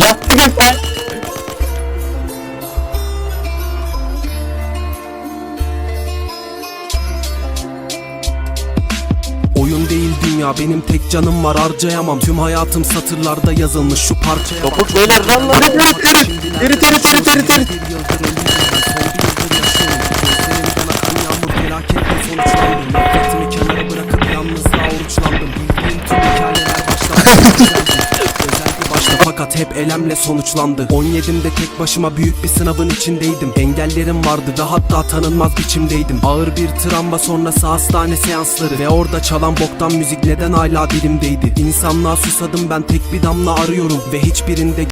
Yaptı be. Oyun değil dünya benim tek canım var harcayamam. Tüm hayatım satırlarda yazılmış şu parçaya. Topuk beyler lan lan. Terit terit terit terit terit Bir yıldır ölüyorum ben son bir yıldır yaşıyorum Gözlerimden akan yağmur felaketle sonuçlandı Nefretimi kenara bırakıp yalnızlığa oruçlandım. Bildiğim tüm hikayeler baştan Özeldi hep elemle sonuçlandı. 17'imde tek başıma büyük bir sınavın içindeydim. Engellerim vardı ve hatta tanınmaz biçimdeydim. Ağır bir travma sonrası hastane seansları Ve orada çalan boktan müzik neden hala dilimdeydi? İnsanlığa susadım ben tek bir damla arıyorum Ve hiçbirinde